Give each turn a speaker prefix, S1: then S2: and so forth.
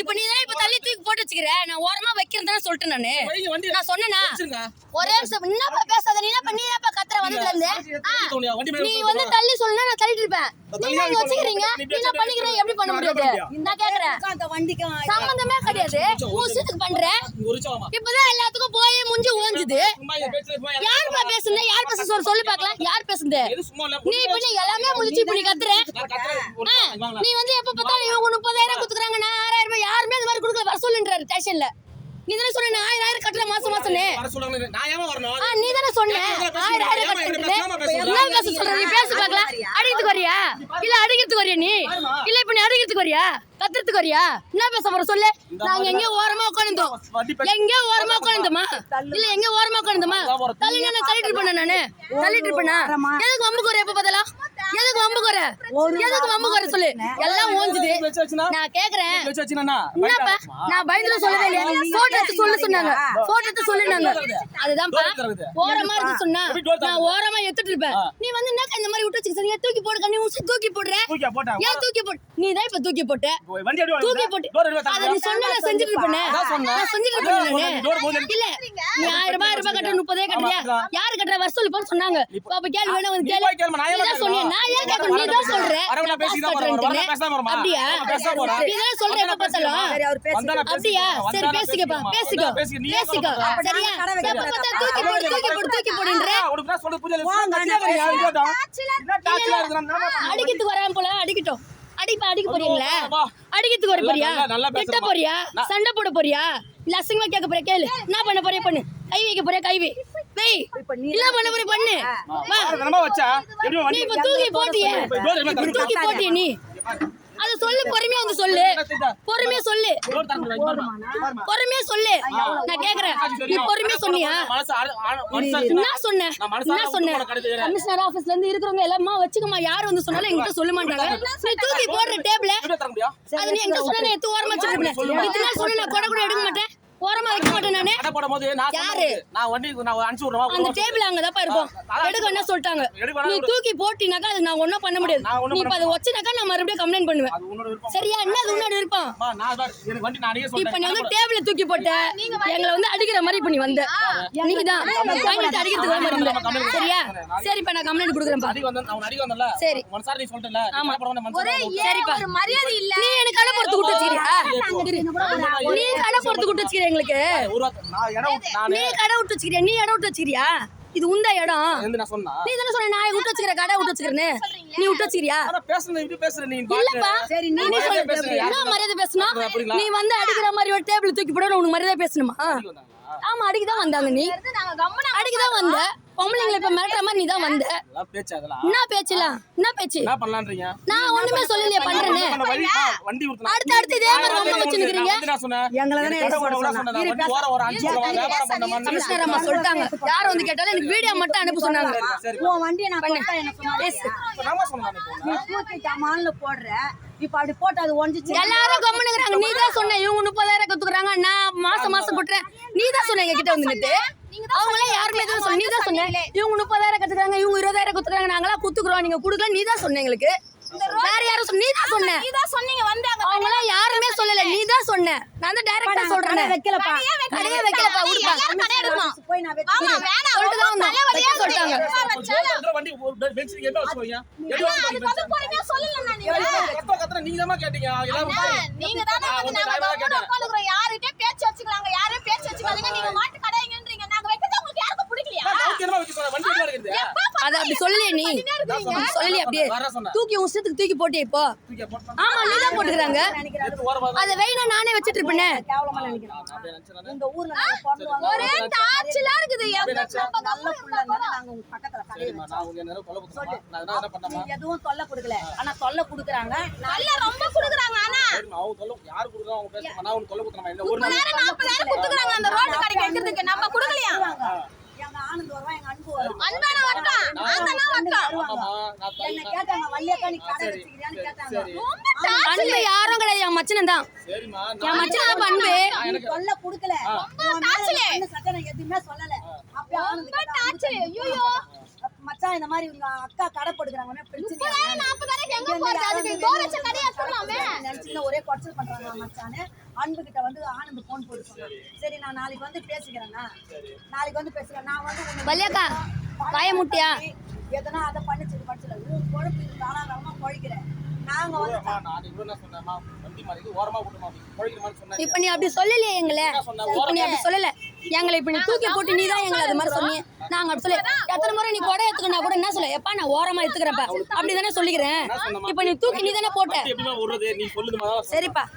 S1: இப்ப நீ தான் இப்ப தள்ளி தூக்கி போட்டு வச்சுக்கிற? நான் ஓரமா வைக்கிறேன் சொல்லிட்டேன் நானு. நான் சொன்னேனா. ஒரே நிமிஷம் என்னப்பா பேசாத நீ என்னப்பா நீ என்னப்பா கத்துற வந்ததுல இருந்து. நீ வந்து தள்ளி சொல்லுனா தள்ளிட்டு இருப்பேன் வச்சுக்கிறீங்க. என்ன எப்படி பண்ண முடியாது? நான் கேக்குறேன்.
S2: அந்த வண்டிக்கும்
S1: சம்பந்தமே கிடையாது. ஊசத்துக்கு பண்ற
S3: இங்க ஒரு நிமிஷம் வாம்மா.
S1: இப்பதான் எல்லாத்துக்கும் போய் முஞ்சி ஓஞ்சுது யாருப்பா பேசுனது யார் பேச சொல்ல சொல்லி பார்க்கலாம். யார்
S3: இல்ல,
S1: நீ இப்ப நீ எல்லாமே முடிச்சு இப்ப நீ கத்துற. நீ வந்து எப்ப பார்த்தாலும் இவங்க முப்பதாயிரம் குடுக்குறாங்க. நான் ஆறாயிரம் ரூபாய் யாருமே இந்த மாதிரி கொடுக்கல. வர சொல்லுன்றாரு ஸ்டேஷன்ல நீ தானே சொன்ன ஆயிரம் ஆயிரம் கட்டுற மாசம் மாசம்னு.
S3: நான் வரணும்?
S1: நீ தானே சொன்ன. ஆயிரம் ஆயிரம் கட்டுறது என்ன பேச சொல்ற நீ? பேச பார்க்கலாம். அடிக்கிறதுக்கு வரியா? இல்ல அடிக்கிறதுக்கு வரியா நீ? இல்ல இப்ப நீ அடிக்கிறதுக்கு வரியா? கத்துறதுக்கு வரியா? என்ன பேச போற சொல்லு. நாங்க எங்க ஓரமா
S3: பேச-
S1: எங்க ஓரமா உட்காந்துமா இல்ல எங்க ஓரமா உட்காந்துமா தள்ளினா நான் தள்ளிட்டு இருப்பேன் நானு. தள்ளிட்டு இருப்பேனா? எதுக்கு வம்பு குறை எப்ப பார்த்தலாம்? எதுக்கு வம்பு குறை? எதுக்கு வம்பு குறை சொல்லு? எல்லாம் ஓஞ்சுது? நான் கேக்குறேன்.
S3: வச்சு வச்சுனா?
S1: என்னப்பா? நான் பயந்துல சொல்லவே இல்லையா? போட்டோ எடுத்து சொல்ல சொன்னாங்க. போட்டோ எடுத்து சொல்லுனாங்க அதுதான்ப்பா. ஓரமா இருக்கு சொன்னா நான் ஓரமா எடுத்துட்டு இருப்பேன். நீ வந்து என்ன இந்த மாதிரி விட்டு வச்சுக்க தூக்கி போடு நீ உசி தூக்கி போடுற. ஏன் தூக்கி போட்டு நீ தான் இப்ப தூக்கி போட்ட. தூக்கி? போட்டு. அத. நீ சொன்ன நான் செஞ்சுட்டு இருப்பேனே. நான். செஞ்சுட்டு இருப்பேன் இல்ல. நீ ஆயிரம் ரூபாய் ரூபாய் கட்டுற முப்பதே கட்டுறியா. யாரு கட்டுற? வசூல் போன்னு சொன்னாங்க அப்ப கேள்வி வேணா வந்து
S3: நீ
S1: கேளு.
S3: போய் கேளுமா, நான் ஏன்
S1: கேட்கணும் நீ தான் சொல்ற.
S3: வரவனா பேசி தான். வரவனா?
S1: அப்படியா?
S3: அவன் பேசாம போறான்.
S1: நீ தான் சொல்ற எப்ப பார்த்தாலும்.
S2: சரி அவர் பேசி
S1: அப்படியா. சரி
S3: பேசிக்கோ. வந்தானா பேசிக்கோ.
S1: பேசிக்கோ? சரியா? எப்ப பார்த்தா தூக்கி போடு தூக்கி போடு தூக்கி போடுன்ற.
S2: வாங்க?
S1: அடிக்கிறதுக்கு வராம போல அடிக்கட்டும். அடிப்பா அடிக்க போறீங்களா. அடிக்கிறதுக்கு வர போறியா? திட்ட. போறியா? சண்டை போட போறியா? இல்ல அசிங்கமா கேட்க போறியா? கேளு. என்ன பண்ண போறியா பண்ணு. கை வைக்க போறியா? கை வை. இல்ல பண்ண.
S3: வச்சா? எப்படி
S1: நீ இப்ப தூக்கி போட்டியே. தூக்கி போட்டியே நீ. அது சொல்லு பொறுமையா வந்து சொல்லு. பொறுமையா சொல்லு. பொறுமையா சொல்லு. நான் கேக்குறேன். நீ பொறுமையா சொன்னியா? என்ன
S3: மனசார
S1: என்ன
S3: ஏறேன்.
S1: கமிஷனர் ஆபீஸ்ல இருந்து இருக்கிறவங்க எல்லாமே வச்சுக்கமா? யார் வந்து சொன்னாலும் என்கிட்ட சொல்ல மாட்டாங்க. நீ தூக்கி போடுற டேபிள? அது நீ சொன்ன எடுத்து ஓரமா வச்சிருப்பேன் இத்தனை சொன்ன நான் கொடை கூட எடுக்க மாட்டேன். ஓரமா வைக்க மாட்டேன் நானு.
S3: கடை போடும்போது நான்
S1: யாரு?
S3: நான் வண்டி நான் அனுப்பிச்சு விடுறேன்.
S1: அந்த டேபிள் அங்கதான்ப்பா இருக்கும். எடுக்க என்ன சொல்லிட்டாங்க? நீ தூக்கி போட்டினாக்கா அது நான் ஒண்ணும் பண்ண முடியாது. நீ இப்ப அதை வச்சுனாக்கா நான் மறுபடியும் கம்ப்ளைண்ட் பண்ணுவேன்.
S3: அது உன்னோட விருப்பம்.
S1: சரியா? என்ன அது உன்னோட விருப்பம்?
S3: அம்மா, நான் தான் எனக்கு வண்டி நான் அன்னைக்கே
S1: இப்ப நீ. வந்து டேபிள தூக்கி போட்ட எங்களை வந்து அடிக்கிற மாதிரி இப்ப நீ வந்த. நீங்க தான் வாங்கிட்டு அடிக்கிறதுக்கு வர இருந்த சரியா? சரி இப்ப நான் கம்ப்ளைண்ட்
S3: வந்தேன்ல?
S1: சரி. சரிப்பா. மரியாதை இல்ல? நீ எனக்கு கடை போறது விட்டு வச்சுக்கிறியா நீ கடை போறது விட்டு வச்சுக்கிறியா எங்களுக்கு?
S3: ஒரு வார்த்தை, நான் இடம் நான்
S1: நீ கடை விட்டு வச்சுக்கிறியா நீ இடம் விட்டு வச்சுக்கிறியா இது உந்த இடம்.
S3: இருந்து நான் சொன்னா
S1: நீ தானே சொன்ன நான் விட்டு வச்சுக்கிற கடை விட்டு வச்சுக்கிறேன்னு நீ. விட்டு வச்சுக்கிறியா இல்லப்பா.
S2: சரி, நீ?
S1: என்ன மரியாதை பேசணும்? நீ வந்து அடிக்கிற மாதிரி ஒரு டேபிள் தூக்கி போட உனக்கு மரியாதை பேசணுமா? ஆமா அடிக்க தான் வந்தாங்க நீ. அடிக்க தான் வந்த. பொம்பளைங்களை இப்ப மிரட்டுற மாதிரி நீ தான் வந்த. என்ன பேச்சுலாம் என்ன பேச்சு? நான் ஒண்ணுமே சொல்லலையே பண்றேன்னு. அடுத்து அடுத்து இதே மாதிரி ரொம்ப வச்சுருக்கீங்க. கமிஷனர் அம்மா சொல்லிட்டாங்க. யார் வந்து கேட்டாலும் எனக்கு வீடியோ மட்டும் அனுப்ப சொன்னாங்க.
S2: உன் வண்டியை நான் ஜமான்ல போடுற. இப்ப அப்படி போட்டு அது ஒஞ்சிச்சு
S1: எல்லாரும் கம்முனுங்கிறாங்க நீ தான் சொன்ன. இவங்க முப்பதாயிரம் கத்துக்குறாங்க. நான் மாசம் மாசம் கொட்டுறேன் நீ தான் சொன்ன எங்க கிட்ட வந்து அவங்களே யாருமே எதுவும் நீ தான் சொன்ன. இவங்க முப்பதாயிரம் கத்துக்குறாங்க இவங்க இருபதாயிரம் கத்துக்குறாங்க நாங்களாம் குத்துக்குறோம் நீங்க கொடுக்கல நீ தான் சொன்ன எங்களுக்கு. வேற யாரும் சொன்ன நீ தான் சொன்ன.
S4: நீதான் சொன்னீங்க வந்தாங்க
S1: அவங்களாம் யாருமே சொல்லல. நீ தான் சொன்ன. நான் தான் டைரக்டா சொல்றேன்.
S2: வைக்கலப்பா.
S1: கடையே வைக்கலப்பா விடுப்பா.
S4: எல்லாரும் கடை எடுக்கணும்
S2: போய் நான் வச்சு
S4: ஆமா வேணாம்
S1: சொல்லிட்டு தான் வந்தோம்.
S4: தலைவலியா
S1: வைக்க சொல்லிட்டாங்க.
S4: சொல்லிட்டாங்க
S3: ஒரு தடவை வண்டி ஒரு பென்ச்சுக்கு எங்க வச்சுக்கோங்க? எங்க
S4: அதுக்கு வந்து
S3: வச்சுக்கோங்க?
S4: பொறுமையா சொல்லல நீங்க.
S3: கத்த கத்துற? நீங்க தான் கேட்டீங்க. எல்லாரும்
S4: நீங்க தானே
S3: நான்
S4: வந்து
S3: வந்து
S4: நாங்க
S3: நான்
S4: கம்முனு உட்காந்துக்கிறோம் யாருகிட்டயும் பேச்சு வச்சுக்கலாங்க. யாரும் பேச்சு வச்சுக்காதீங்க. நீங்க மாட்டு கடைங்கன்றீங்க நாங்க வைக்கிறது உங்களுக்கு யாருக்கும் பிடிக்கலையா
S3: நான் என்னமா வைக்க சொல்றேன் வண்டி எங்க இருக்குது
S1: அத அப்படி சொல்லலையே நீ. சொல்லலையே அப்படியே. தூக்கி உன் இஷ்டத்துக்கு தூக்கி போட்டே இப்போ. ஆமா நீ தான் போட்டுக்கிறாங்க. அதை வெயினா நானே வச்சிட்டு இருப்பேனே.
S4: ஒரே டார்ச்சலா இருக்குது.
S3: நேரம்
S2: எதுவும் தொல்லை கொடுக்கல. ஆனா தொல்லை கொடுக்குறாங்க.
S4: நல்ல ரொம்ப குடுக்குறாங்க ஆனா.
S3: அவங்க தொல்லை யாரு கொடுக்குறோம் அவங்க பேசுறாங்க நான் உனக்கு தொல்லை கொடுத்தேன் இல்ல ஒரு நாள்
S4: நேரம் நாற்பதாயிரம் குடுக்குறாங்க அந்த ரோட்டு கடைக்கு வைக்கிறதுக்கு நம்ம குடுக்கலையா?
S2: எங்க ஆனந்த் வருவான் எங்க அன்பு வரும்
S4: அன்பான வட்டம் நான் தானே
S3: தொல்லை
S2: என்ன கேட்டாங்க வள்ளியக்கா நீ கடை வச்சுக்கிறியான்னு கேட்டாங்க.
S1: அன்பு யாரும் கிடையாது என் மச்சனன் தான்? என்
S3: நான்
S1: மச்சனன் தான் அன்பு
S2: நீ தொல்லை கொடுக்கல. நான் எதுவுமே சொல்லல.
S4: ஐயோ
S2: மச்சான் இந்த மாதிரி உங்க அக்கா கடை போட்டுக்கிறாங்க பிரச்சனை ஒரே குறைச்சல் பண்றாங்க மச்சானு. அன்பு கிட்ட வந்து ஆனந்த் போன் போட்டு சொன்னான். சரி. நான் நாளைக்கு வந்து பேசிக்கிறேன்னா நாளைக்கு வந்து பேசுறேன் நான் வந்து
S1: வள்ளியக்கா, வாயை முட்டியா?
S2: எதனா அதை பண்ணிச்சு படிச்சல. உன் குழப்பு காலாகாலமா குழைக்கிறேன் நாங்க வந்து
S1: இப்ப நீ அப்படி சொல்லலையே எங்களை. இப்ப நீ அப்படி சொல்லல. எங்களை இப்ப நீ தூக்கி போட்டு நீ தான் எங்களை அது மாதிரி சொன்னீங்க நாங்க அப்படி சொல்ல எத்தனை முறை நீ கொடை எடுத்துக்கனா கூட என்ன சொல்ல? எப்பா நான் ஓரமா எடுத்துக்கிறேன்ப்பா. அப்படி தானே சொல்லிக்கிறேன். இப்ப நீ தூக்கி நீ தானே போட்ட. சரிப்பா.